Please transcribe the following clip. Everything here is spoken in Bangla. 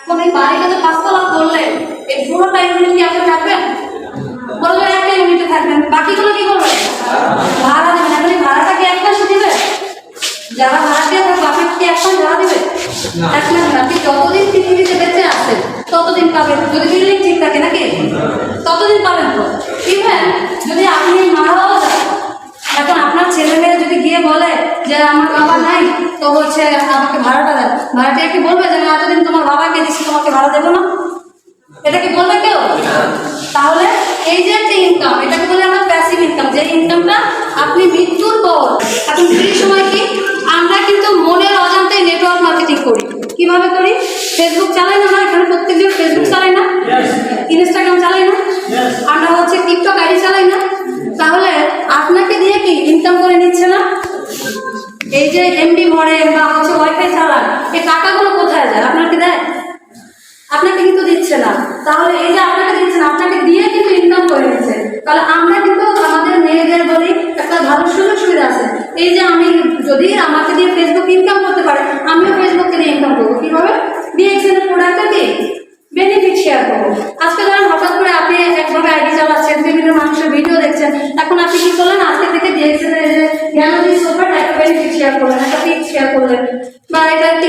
এই বাড়িটা যে পাঁচতলা করলেন এই পুরোটা ইউনিট কি আপনি থাকবেন? বলবেন একটা ইউনিটে থাকবেন বাকিগুলো কি করবেন? ভাড়া দেবেন। এখন এই ভাড়াটা কি এক মাসে দিবে? যারা ভাড়া দিয়ে থাকবে আপনাকে কি এক মাস ভাড়া দিবে? এক মাস আপনি যতদিন পৃথিবীতে বেঁচে আছেন ততদিন পাবেন। যদি বিল্ডিং ঠিক থাকে নাকি? ততদিন পাবেন তো ইভেন যদি আপনি মারাও যান এখন আপনার ছেলে মেয়ে যদি গিয়ে বলে যে আমার বাবা নাই তো হচ্ছে আমাকে ভাড়াটা দেন ভাড়াটিয়া কি বলবে যে না এতদিন তোমার বাবাকে দিচ্ছি তোমাকে ভাড়া দেবো না? এটা কি বলবে কেউ? তাহলে এই যে একটা ইনকাম এটাকে বলে আমরা প্যাসিভ ইনকাম যে ইনকামটা আপনি মৃত্যুর পর এখন ফ্রি সময় কি আমরা কিন্তু মনের অজান্তে নেটওয়ার্ক মার্কেটিং করি। কীভাবে করি? ফেসবুক চালাই না এখানে প্রত্যেকজন ফেসবুক চালাই না? ইনস্টাগ্রাম চালাই এই যে এমবি ভরে বা হচ্ছে ওয়াইফাই চালান এই টাকাগুলো কোথায় যায়? আপনাকে দেয়? আপনাকে কিন্তু দিচ্ছে না। তাহলে এই যে আপনাকে দিচ্ছে না, আপনাকে দিয়ে কিন্তু ইনকাম করে নিচ্ছে তাহলে আমরা কিন্তু আমাদের মেয়েদের বলি, একটা ভালো সুযোগ সুবিধা আছে। এই যে আমি যদি আমাকে দিয়ে ফেসবুক ইনকাম করতে পারে, আমিও ফেসবুককে দিয়ে ইনকাম করব। কীভাবে? বিএক্সএল এর প্রোডাক্টটা কি? বেনিফিট শেয়ার করব। আজকে ধরেন হঠাৎ করে আপনি একভাবে আইডি চালাচ্ছেন, বিভিন্ন মানুষের ভিডিও দেখছেন। এখন আপনি কি করলেন? আজকে থেকে ডিএক্সএল এর যে জ্ঞান সোফার একটা বেনিফিট শেয়ার করলেন একটা পিক শেয়ার করলেন। বা এটা কি